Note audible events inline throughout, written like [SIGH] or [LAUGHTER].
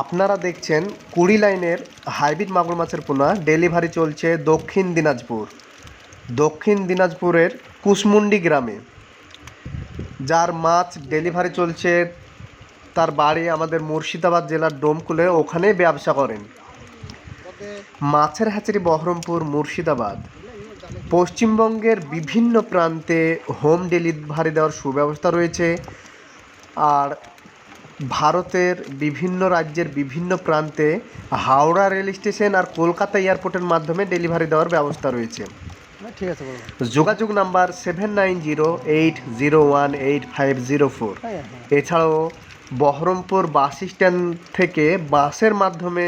আপনারা দেখছেন কুড়ি লাইনের হাইব্রিড মাগুর মাছের পোনা। ডেলিভারি চলছে দক্ষিণ দিনাজপুর। দক্ষিণ দিনাজপুরের কুসমুন্ডি গ্রামে। যার মাছ ডেলিভারি চলছে তার বাড়ি আমাদের মুর্শিদাবাদ জেলার ডোমকুলে ওখানে ব্যবসা করেন। মাছের হ্যাচারি বহরমপুর, মুর্শিদাবাদ। পশ্চিমবঙ্গের বিভিন্ন প্রান্তে হোম ডেলিভারি দেওয়ার সুব্যবস্থা রয়েছে। আর ভারতের বিভিন্ন রাজ্যের বিভিন্ন প্রান্তে হাওড়া রেল স্টেশন আর কলকাতা এয়ারপোর্টের মাধ্যমে ডেলিভারি দেওয়ার ব্যবস্থা রয়েছে। ঠিক আছে যোগাযোগ number seven nine zero eight zero one eight five zero four. হ্যাঁ এছাড়াও বহরমপুর বাস স্ট্যান্ড থেকে বাসের মাধ্যমে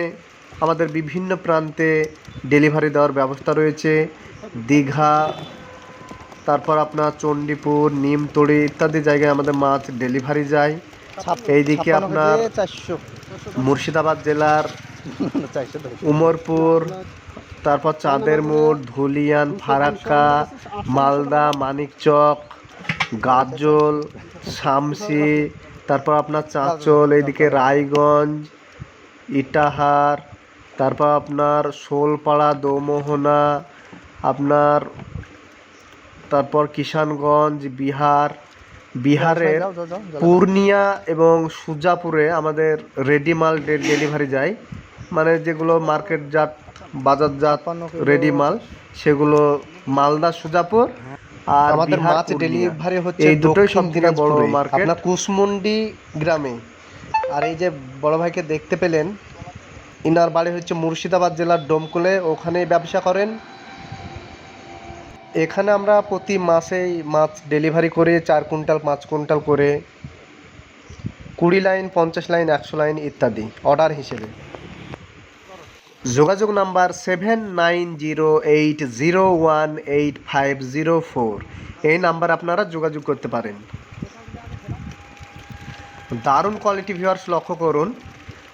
আমাদের বিভিন্ন প্রান্তে ডেলিভারি দেওয়ার ব্যবস্থা রয়েছে। দীঘা তারপর আপনার চণ্ডীপুর নিমতড়ি ইত্যাদি জায়গায় আমাদের মাছ ডেলিভারি যায়। এইদিকে আপনার মুর্শিদাবাদ জেলার [LAUGHS] উমরপুর তারপর চাঁদের মোড় ধুলিয়ান ফারাক্কা মালদা মানিকচক গাজল শামসি তারপর আপনার চাঁচল এইদিকে রায়গঞ্জ ইটাহার তারপর আপনার শোলপাড়া দৌমোহনা আপনার তারপর কিষানগঞ্জ বিহার বিহারের। পূর্ণিয়া এবং সুজাপুরে আমাদের রেডি মাল ডেলিভারি যায়। মানে যেগুলো মার্কেট জাত বাজারজাত ছাপ্পান্ন কিলো। রেডি মাল সেগুলো মালদা সুজাপুর আর আমাদের মাছ ডেলিভারি হচ্ছে এই দুটোই সব দক্ষিণ বড় মার্কেট আপনার কুসমুন্ডি গ্রামে। আর এই যে বড় ভাইকে দেখতে পেলেন ইনার বাড়ি হচ্ছে মুর্শিদাবাদ জেলার ডোমকুলে ওখানে ব্যবসা করেন। এখানে আমরা প্রতি মাসেই মাছ ডেলিভারি করে চার কুইন্টাল, পাঁচ কুইন্টাল করে কুড়ি লাইন, পঞ্চাশ লাইন, একশো লাইন ইত্যাদি অর্ডার হিসেবে। যোগাযোগ number seven nine zero eight zero one eight five zero four এই নাম্বার আপনারা যোগাযোগ করতে পারেন। দারুণ কোয়ালিটি ভিউয়ার্স লক্ষ্য করুন।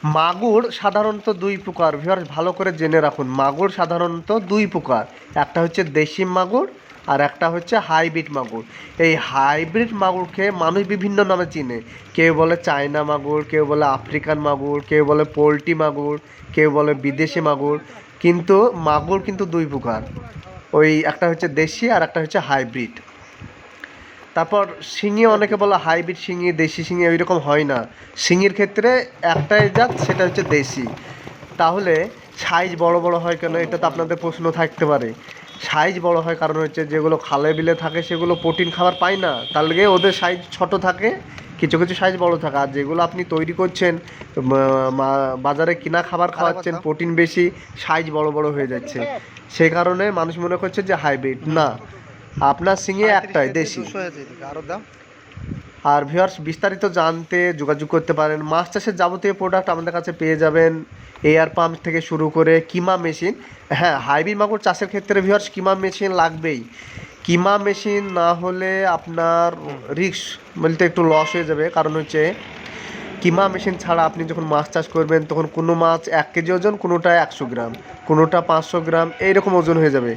মাগুর সাধারণত দুই প্রকার। ভিউয়ার্স ভালো করে জেনে রাখুন, মাগুর সাধারণত দুই প্রকার। একটা হচ্ছে দেশি মাগুর আর একটা হচ্ছে হাইব্রিড মাগুর। এই হাইব্রিড মাগুরকে মানুষ বিভিন্ন নামে চিনে। কেউ বলে চায়না মাগুর, কেউ বলে আফ্রিকান মাগুর, কেউ বলে পোলট্রি মাগুর, কেউ বলে বিদেশি মাগুর। কিন্তু মাগুর কিন্তু দুই প্রকার। ওই একটা হচ্ছে দেশি আর একটা হচ্ছে হাইব্রিড। তারপর শিঙি অনেকে বলে হাইব্রিড শিঙি দেশি শিঙি ওই রকম হয় না। শিঙির ক্ষেত্রে একটাই জাত সেটা হচ্ছে দেশি। তাহলে সাইজ বড় বড় হয় কেন? এটা তো আপনাদের প্রশ্ন থাকতে পারে। সাইজ বড় হয় কারণ হচ্ছে যেগুলো খালে বিলে থাকে সেগুলো প্রোটিন খাবার পায় না। তার লেগে ওদের সাইজ ছোট থাকে কিছু কিছু সাইজ বড় থাকে। আর যেগুলো আপনি তৈরি করছেন বাজারে কিনা খাবার খাওয়াচ্ছেন প্রোটিন বেশি সাইজ বড় বড় হয়ে যাচ্ছে। সেই কারণে মানুষ মনে করছে যে হাইব্রিড না। আপনার সিঙে একটাই দেশি। আরও ভিউয়ার্স বিস্তারিত জানতে যোগাযোগ করতে পারেন। মাছ চাষের যাবতীয় প্রোডাক্ট আমাদের কাছে পেয়ে যাবেন এয়ার পাম্প থেকে শুরু করে কিমা মেশিন হ্যাঁ হাইব্রিড মাগুর চাষের ক্ষেত্রে ভিউয়ার্স কিমা মেশিন লাগবেই। কিমা মেশিন না হলে আপনার রিস্ক বলতে একটু লস হয়ে যাবে। কারণ হচ্ছে কিমা মেশিন ছাড়া আপনি যখন মাছ চাষ করবেন তখন কোনো মাছ এক কেজি ওজন কোনোটা একশো গ্রাম কোনোটা পাঁচশো গ্রাম এইরকম ওজন হয়ে যাবে।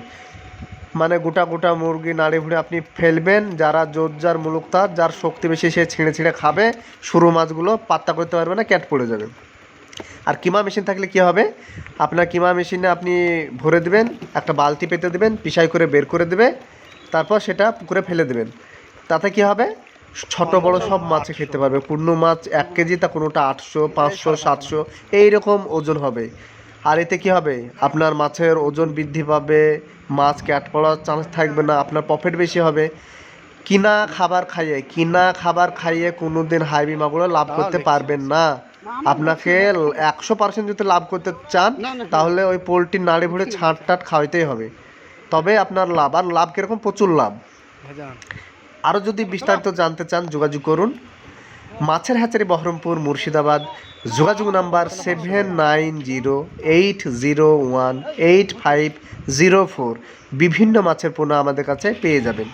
মানে গোটা গোটা মুরগি নাড়ে ভুড়ে আপনি ফেলবেন, যারা জোর যার মুলুক তার, যার শক্তি বেশি সে ছিঁড়ে ছিঁড়ে খাবে সরু মাছগুলো পাত্তা করতে পারবে না, ক্যাট পড়ে যাবে। আর কিমা মেশিন থাকলে কি হবে? আপনার কিমা মেশিনে আপনি ভরে দেবেন, একটা বালতি পেতে দেবেন, পিসাই করে বের করে দেবে, তারপর সেটা পুকুরে ফেলে দেবেন। তাতে কি হবে? ছোট বড় সব মাছে খেতে পারবে। পূর্ণ মাছ এক কেজি তা কোনোটা আটশো, পাঁচশো, সাতশো, এইরকম ওজন হবে। আর এতে কি হবে? আপনার মাছের ওজন বৃদ্ধি পাবে মাছ ক্যাট পড়ার চান্স থাকবে না আপনার প্রফিট বেশি হবে। কিনা খাবার খাইয়ে কিনা খাবার খাইয়ে কোনো দিন হাইবি মাগুলো লাভ করতে পারবেন না। আপনাকে একশো পার্সেন্ট যদি লাভ করতে চান তাহলে ওই পোলট্রির নাড়ি ভুড়ে ছাঁট টাট খাওয়াইতেই হবে। তবে আপনার লাভ আর লাভ কীরকম? প্রচুর লাভ। আরও যদি বিস্তারিত জানতে চান যোগাযোগ করুন। মাছের হাচারি বহরমপুর, মুর্শিদাবাদ। যোগাযোগ number seven nine zero eight zero one eight five zero four বিভিন্ন মাছের পোনা আমাদের কাছে পেয়ে যাবেন।